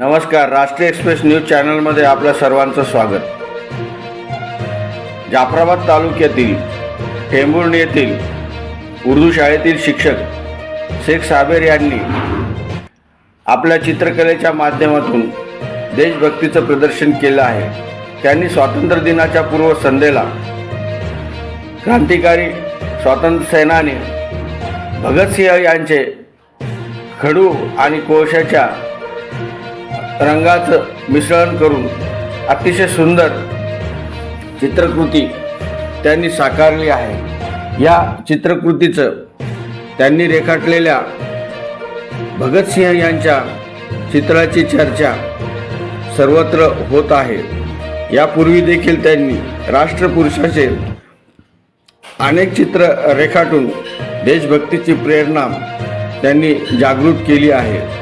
नमस्कार राष्ट्रीय express news चॅनलमध्ये आपल्या सर्वांचं स्वागत. जाफराबाद तालुक्यातील टेंभुर्णी येथील उर्दू शाळेतील शिक्षक शेख साबेर यांनी आपल्या चित्रकलेच्या माध्यमातून देशभक्तीचं प्रदर्शन केलं आहे. त्यांनी स्वातंत्र्य दिनाच्या पूर्वसंध्येला क्रांतिकारी स्वातंत्र्य सेनानी भगतसिंह यांचे खडू आणि कोळशाच्या रंगाचं मिश्रण करून अतिशय सुंदर चित्रकृती त्यांनी साकारली आहे. या चित्रकृतीचं त्यांनी रेखाटलेल्या भगतसिंह यांच्या चित्राची चर्चा सर्वत्र होत आहे. यापूर्वी देखील त्यांनी राष्ट्रपुरुषाचे अनेक चित्र रेखाटून देशभक्तीची प्रेरणा त्यांनी जागृत केली आहे.